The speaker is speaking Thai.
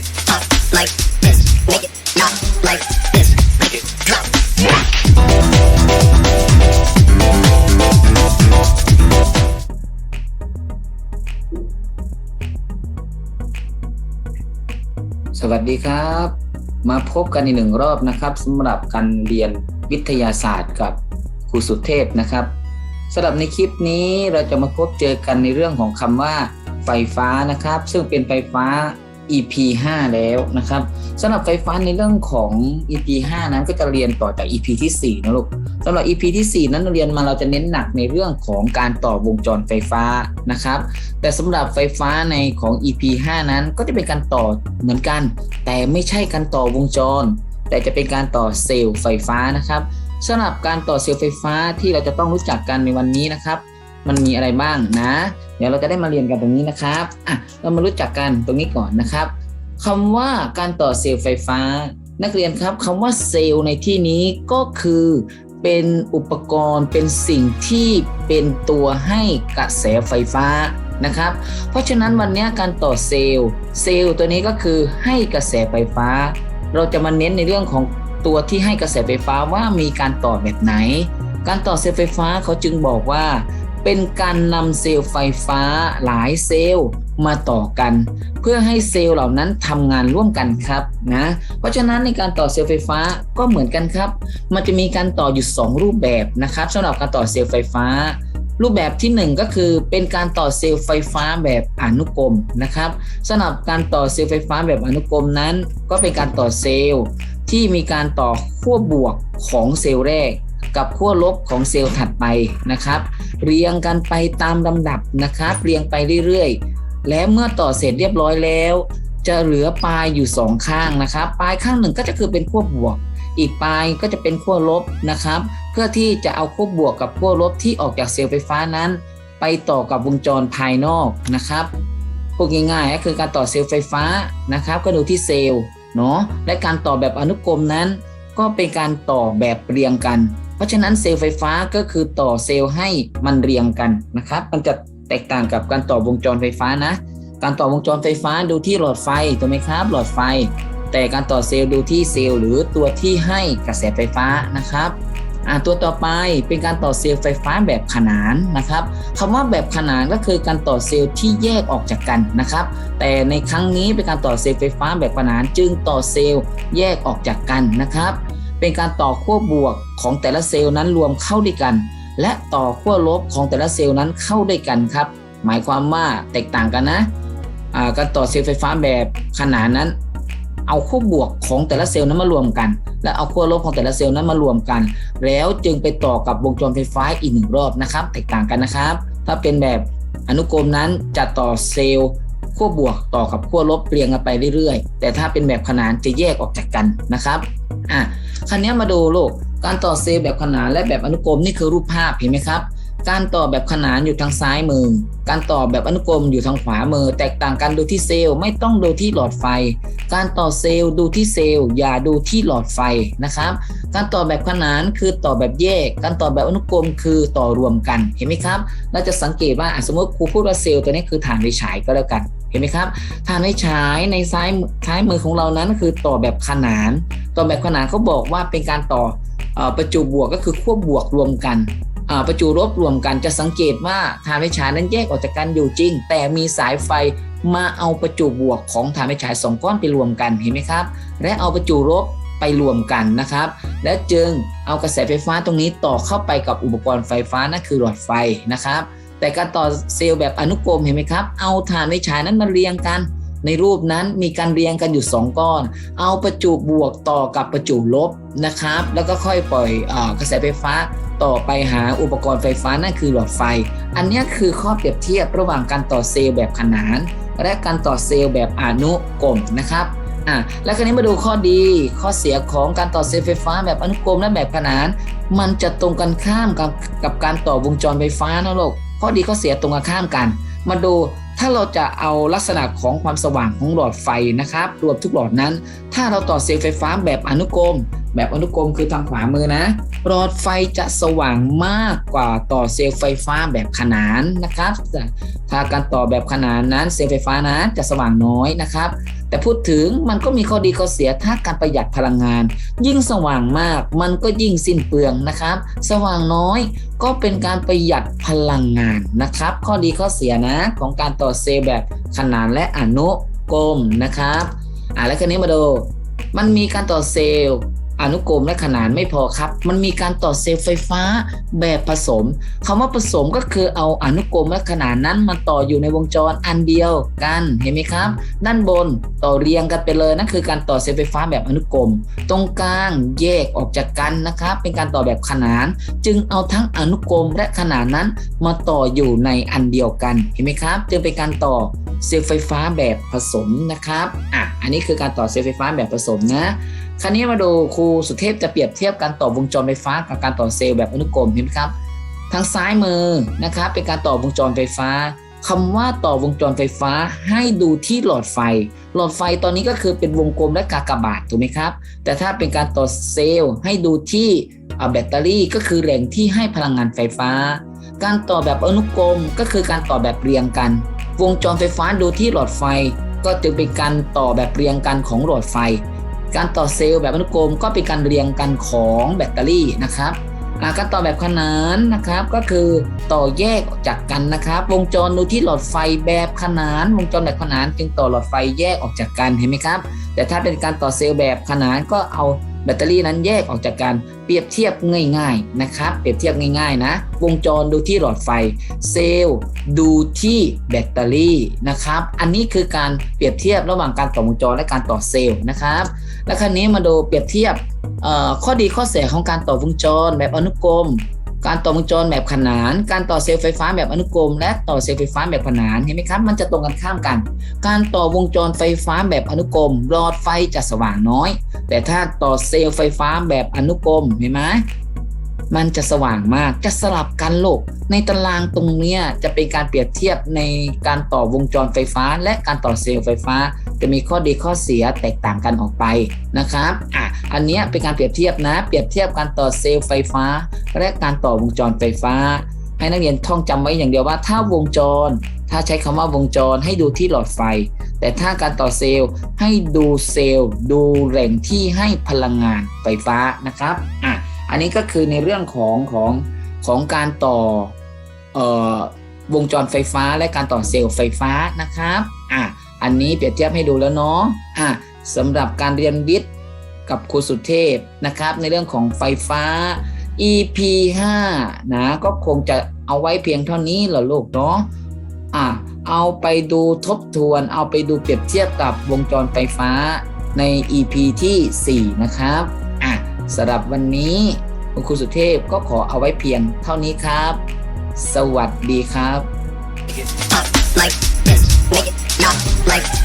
it up like this. Make it not like this. Make it drop. สวัสดีครับ มาพบกันอีกหนึ่งรอบนะครับสำหรับการเรียนวิทยาศาสตร์กับครูสุเทพนะครับสำหรับในคลิปนี้เราจะมาพบเจอกันในเรื่องของคำว่าไฟฟ้านะครับ ซึ่งเป็นไฟฟ้า EP 5 แล้วนะครับสำหรับไฟฟ้าในเรื่องของ EP 5 นั้นก็จะเรียนต่อจาก EP ที่4นะลูกสำหรับ EP ที่ 4 นั้นเรียนมาเราจะเน้นหนักในเรื่องของการต่อวงจรไฟฟ้านะครับ แต่สำหรับไฟฟ้าในของ EP 5 นั้นก็จะเป็นการต่อเหมือนกัน แต่ไม่ใช่การต่อวงจร แต่จะเป็นการต่อเซลล์ไฟฟ้านะครับสำหรับการต่อเซลล์ไฟฟ้าที่เราจะต้องรู้จักกันในวันนี้นะครับ มันมีอะไรบ้างนะ เดี๋ยวเราจะได้มาเรียนกันตรงนี้นะครับอะเรามารู้จักกันตรงนี้ก่อนนะครับคำว่าการต่อเซลล์ไฟฟ้า นักเรียนครับคำว่าเซลล์ในที่นี้ก็คือเป็นอุปกรณ์เป็นสิ่งที่เป็นตัวให้กระแสไฟฟ้านะครับ เพราะฉะนั้นวันนี้การต่อเซลล์เซลล์ตัวนี้ก็คือให้กระแสไฟฟ้า เราจะมาเน้นในเรื่องของตัวที่ให้กระแสไฟฟ้าว่ามีการต่อแบบไหน การต่อเซลล์ไฟฟ้าเขาจึงบอกว่า เป็นการนำเซลล์ไฟฟ้าหลายเซลล์มาต่อกัน เพื่อให้เซลล์เหล่านั้นทำงานร่วมกันครับนะเพราะฉะนั้นในการต่อเซลล์ไฟฟ้าก็เหมือนกันครับ มันจะมีการต่ออยู่ 2 รูปแบบนะครับสำหรับการต่อเซลล์ไฟฟ้า รูปแบบที่ 1 ก็คือเป็นการต่อเซลล์ไฟฟ้าแบบอนุกรมนะครับสำหรับการต่อเซลล์ไฟฟ้าแบบอนุกรมนั้น ก็เป็นการต่อเซลล์ที่มีการต่อขั้วบวกของเซลล์แรก กับขั้วลบของเซลล์ถัดไปนะครับ เรียงกันไปตามลำดับนะครับ เรียงไปเรื่อยๆ และเมื่อต่อเสร็จเรียบร้อยแล้ว จะเหลือปลายอยู่สองข้างนะครับ ปลายข้างหนึ่งก็จะคือเป็นขั้วบวก อีกปลายก็จะเป็นขั้วลบนะครับ เพื่อที่จะเอาขั้วบวกกับขั้วลบที่ออกจากเซลล์ไฟฟ้านั้น ไปต่อกับวงจรภายนอกนะครับพูดง่ายๆก็คือการต่อเซลล์ไฟฟ้านะครับ ก็ดูที่เซลล์เนาะและการต่อแบบอนุกรมนั้น ก็เป็นการต่อแบบเรียงกัน เพราะฉะนั้นเซลล์ไฟฟ้าก็คือต่อเซลล์ให้มันเรียงกันนะครับ มันจะแตกต่างกับการต่อวงจรไฟฟ้านะ การต่อวงจรไฟฟ้าดูที่หลอดไฟถูกไหมครับ หลอดไฟ แต่การต่อเซลล์ดูที่เซลล์หรือตัวที่ให้กระแสไฟฟ้านะครับตัวต่อไปเป็นการต่อเซลล์ไฟฟ้าแบบขนานนะครับคำว่าแบบขนานก็คือการต่อเซลล์ที่แยกออกจากกันนะครับ แต่ในครั้งนี้เป็นการต่อเซลล์ไฟฟ้าแบบขนานจึงต่อเซลล์แยกออกจากกันนะครับ เป็นการต่อขั้วบวกของแต่ละเซลล์นั้นรวมเข้าด้วยกัน และต่อขั้วลบของแต่ละเซลล์นั้นเข้าด้วยกันครับ หมายความว่าแตกต่างกันนะการต่อเซลล์ไฟฟ้าแบบขนานนั้น เอาขั้วบวกของแต่ละเซลล์นั้นมารวมกัน และเอาขั้วลบของแต่ละเซลล์นั้นมารวมกัน แล้วจึงไปต่อกับวงจรไฟฟ้าอีกหนึ่งรอบนะครับ แตกต่างกันนะครับ ถ้าเป็นแบบอนุกรมนั้นจะต่อเซลล์ขั้วบวกต่อกับขั้วลบเรียงกันไปเรื่อยๆ แต่ถ้าเป็นแบบขนานจะแยกออกจากกันนะครับอะ คราวนี้มาดูลูกการต่อเซลล์แบบขนานและแบบอนุกรมนี่คือรูปภาพเห็นไหมครับ การต่อแบบขนานอยู่ทางซ้ายมือ การต่อแบบอนุกรมอยู่ทางขวามือ แตกต่างกันดูที่เซลล์ไม่ต้องดูที่หลอดไฟ การต่อเซลล์ดูที่เซลล์อย่าดูที่หลอดไฟนะครับ การต่อแบบขนานคือต่อแบบแยก การต่อแบบอนุกรมคือต่อรวมกัน เห็นไหมครับ เราจะสังเกตว่าสมมติครูพูดว่าเซลล์ตัวนี้คือฐานไฟฉายก็แล้วกัน เห็นไหมครับฐานไฟฉายในซ้ายซ้ายมือของเรานั้นคือต่อแบบขนาน ต่อแบบขนานเขาบอกว่าเป็นการต่อประจุบวกก็คือขั้วบวกรวมกัน ประจุลบรวมกันจะสังเกตว่าฐานไฟฉายนั้นแยกออกจากกันอยู่จริง แต่มีสายไฟมาเอาประจุบวกของฐานไฟฉายสองก้อนไปรวมกันเห็นไหมครับ และเอาประจุลบไปรวมกันนะครับ และจึงเอากระแสไฟฟ้าตรงนี้ต่อเข้าไปกับอุปกรณ์ไฟฟ้านั่นคือหลอดไฟนะครับ แต่การต่อเซลล์แบบอนุกรมเห็นไหมครับ เอาฐานไฟฉายนั้นมาเรียงกัน ในรูปนั้นมีการเรียงกันอยู่ 2 ก้อน เอาประจุบวกต่อกับประจุลบนะครับ แล้วก็ค่อยปล่อยอกระแสไฟฟ้า ต่อไปหาอุปกรณ์ไฟฟ้านั่นคือหลอดไฟ อันนี้คือข้อเปรียบเทียบระหว่างการต่อเซลล์แบบขนาน และการต่อเซลล์แบบอนุกรมนะครับอะแล้วคราวนี้มาดูข้อดีข้อเสียของการต่อเซลล์ไฟฟ้าแบบอนุกรมและแบบขนาน มันจะตรงกันข้ามกับกับการต่อวงจรไฟฟ้านะลูกข้อดีข้อเสียตรงกันข้ามกัน มาดูถ้าเราจะเอาลักษณะของความสว่างของหลอดไฟนะครับรวมทุกหลอดนั้น ถ้าเราต่อเซลล์ไฟฟ้าแบบอนุกรม แบบอนุกรมคือทางขวามือนะหลอดไฟจะสว่างมากกว่าต่อเซลล์ไฟฟ้าแบบขนานนะครับถ้าการต่อแบบขนานนั้นเซลล์ไฟฟ้านั้นจะสว่างน้อยนะครับ แต่พูดถึงมันก็มีข้อดีข้อเสียถ้าการประหยัดพลังงาน ยิ่งสว่างมากมันก็ยิ่งสิ้นเปลืองนะครับ สว่างน้อยก็เป็นการประหยัดพลังงานนะครับ ข้อดีข้อเสียนะของการต่อเซลล์แบบขนานและอนุกรมนะครับอ่าแล้วคราวนี้มาดูมันมีการต่อเซลล์ อนุกรมและขนานไม่พอครับ มันมีการต่อเซลล์ไฟฟ้าแบบผสมคำว่าผสมก็คือเอาอนุกรมและขนานนั้นมาต่ออยู่ในวงจรอันเดียวกันเห็นไหมครับ ด้านบนต่อเรียงกันไปเลยนั่นคือการต่อเซลล์ไฟฟ้าแบบอนุกรม ตรงกลางแยกออกจากกันนะครับ เป็นการต่อแบบขนาน จึงเอาทั้งอนุกรมและขนานนั้นมาต่ออยู่ในอันเดียวกันเห็นไหมครับ จึงเป็นการต่อ เซลล์ไฟฟ้าแบบผสมนะครับอะอันนี้คือการต่อเซลล์ไฟฟ้าแบบผสมนะคราวนี้มาดูครูสุเทพจะเปรียบเทียบการต่อวงจรไฟฟ้ากับการต่อเซลล์แบบอนุกรมเห็นไหมครับ ทางซ้ายมือนะครับเป็นการต่อวงจรไฟฟ้าคำว่าต่อวงจรไฟฟ้าให้ดูที่หลอดไฟ หลอดไฟตอนนี้ก็คือเป็นวงกลมและกากบาทถูกไหมครับ แต่ถ้าเป็นการต่อเซลล์ให้ดูที่แบตเตอรี่ก็คือแหล่งที่ให้พลังงานไฟฟ้า การต่อแบบอนุกรมก็คือการต่อแบบเรียงกัน วงจรไฟฟ้าดูที่หลอดไฟ ก็จึงเป็นการต่อแบบเรียงกันของหลอดไฟ การต่อเซลล์แบบอนุกรมก็เป็นการเรียงกันของแบตเตอรี่นะครับการต่อแบบขนานนะครับก็คือต่อแยกออกจากกันนะครับ วงจรดูที่หลอดไฟแบบขนาน วงจรแบบขนานจึงต่อหลอดไฟแยกออกจากกันเห็นไหมครับ แต่ถ้าเป็นการต่อเซลล์แบบขนานก็เอา แบตเตอรี่นั้นแยกออกจากกันเปรียบเทียบง่ายๆนะครับเปรียบเทียบง่ายๆนะ วงจรดูที่หลอดไฟ เซลล์ดูที่แบตเตอรี่นะครับอันนี้คือการเปรียบเทียบระหว่างการต่อวงจรและการต่อเซลล์นะครับและครั้นี้มาดูเปรียบเทียบข้อดีข้อเสียของการต่อวงจรแบบอนุกรม การต่อวงจรแบบขนาน การต่อเซลล์ไฟฟ้าแบบอนุกรม และต่อเซลล์ไฟฟ้าแบบขนานเห็นไหมครับ มันจะตรงกันข้ามกัน การต่อวงจรไฟฟ้าแบบอนุกรมหลอดไฟจะสว่างน้อย แต่ถ้าต่อเซลล์ไฟฟ้าแบบอนุกรมเห็นไหมมันจะสว่างมากจะสลับกันโลก ในตารางตรงเนี้ยจะเป็นการเปรียบเทียบในการต่อวงจรไฟฟ้า และการต่อเซลล์ไฟฟ้า จะมีข้อดีข้อเสียแตกต่างกันออกไปนะครับอะอันนี้เป็นการเปรียบเทียบนะ เปรียบเทียบการต่อเซลล์ไฟฟ้า และการต่อวงจรไฟฟ้า ให้นักเรียนท่องจำไว้อย่างเดียวว่า ถ้าวงจร ถ้าใช้คำว่าวงจรให้ดูที่หลอดไฟ แต่ถ้าการต่อเซลล์ให้ดูเซลล์ ดูแหล่งที่ให้พลังงานไฟฟ้านะครับอะอันนี้ก็คือในเรื่องของของของการต่อออวงจรไฟฟ้าและการต่อเซลล์ไฟฟ้านะครับอะ อันนี้เปรียบเทียบให้ดูแล้วเนาะอะสำหรับการเรียนวิทย์กับครูสุเทพนะครับในเรื่องของไฟฟ้า EP 5นะก็คงจะเอาไว้เพียงเท่านี้เหรอลูกเนาะอะเอาไปดูทบทวน เอาไปดูเปรียบเทียบกับวงจรไฟฟ้าใน EP ที่ 4 นะครับอะสำหรับวันนี้คุณครูสุเทพก็ขอเอาไว้เพียงเท่านี้ครับ สวัสดีครับ like